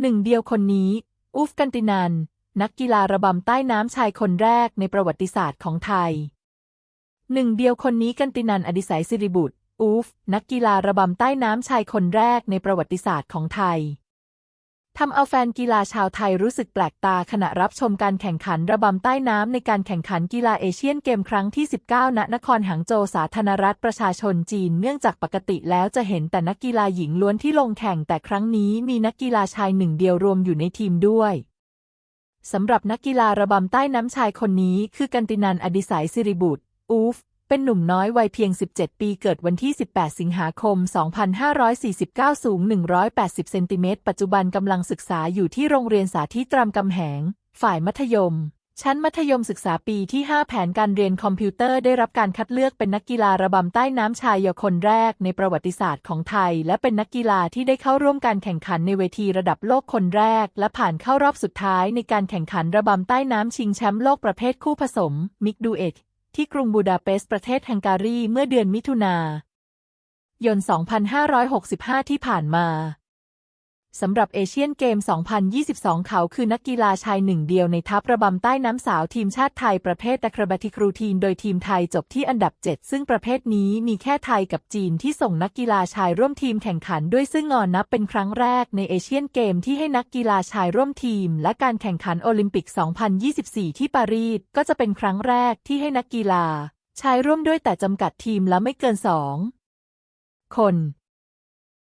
หนึ่งเดียวคนนี้ อูฟกันตินัน นักกีฬาระบำใต้น้ำชายคนแรกในประวัติศาสตร์ของไทย หนึ่งเดียวคนนี้กันตินันอดิศัยสิริบุตร อูฟ นักกีฬาระบำใต้น้ำชายคนแรกในประวัติศาสตร์ของไทย ทำเอาแฟนกีฬาชาวไทยรู้สึกแปลกตาขณะรับชมการแข่งขันระบำใต้น้ำในการแข่งขันกีฬาเอเชียนเกมครั้งที่ 19 ณ นครหางโจวสาธารณรัฐประชาชนจีน เนื่องจากปกติแล้วจะเห็นแต่นักกีฬาหญิงล้วนที่ลงแข่งแต่ครั้งนี้มีนักกีฬาชายหนึ่งเดียวรวมอยู่ในทีมด้วยสำหรับนักกีฬาระบำใต้น้ำชายคนนี้คือกันตินันอดิศัยสิริบุตร อูฟ เป็นหนุ่มน้อยวัยเพียง 17 ปีเกิดวันที่ 18 สิงหาคม 2549 สูง 180 เซนติเมตร ปัจจุบันกำลังศึกษาอยู่ที่โรงเรียนสาธิตรามกำแหง ฝ่ายมัธยม ชั้นมัธยมศึกษาปีที่ 5 แผนการเรียนคอมพิวเตอร์ได้รับการคัดเลือกเป็นนักกีฬาระบำใต้น้ำชายเยาวคนแรกในประวัติศาสตร์ของไทย และเป็นนักกีฬาที่ได้เข้าร่วมการแข่งขันในเวทีระดับโลกคนแรก และผ่านเข้ารอบสุดท้ายในการแข่งขันระบำใต้น้ำชิงแชมป์โลกประเภทคู่ผสม มิกดูเอก ที่กรุงบูดาเปสต์ประเทศฮังการีเมื่อเดือนมิถุนายน 2565 ที่ผ่านมา สำหรับเอเชียนเกม 2022 เขาคือนักกีฬาชายหนึ่งเดียวในทัพระบำใต้น้ำสาวทีมชาติไทยประเภทอะครบติกรูทีน โดยทีมไทยจบที่อันดับ 7 ซึ่งประเภทนี้มีแค่ไทยกับจีนที่ส่งนักกีฬาชายร่วมทีมแข่งขันด้วยซึ่งงอนนับเป็นครั้งแรกในเอเชียนเกมที่ให้นักกีฬาชายร่วมทีม และการแข่งขันโอลิมปิก 2024 ที่ปารีสก็จะเป็นครั้งแรกที่ให้นักกีฬาชายร่วมด้วยแต่จำกัดทีมละไม่เกิน 2 คน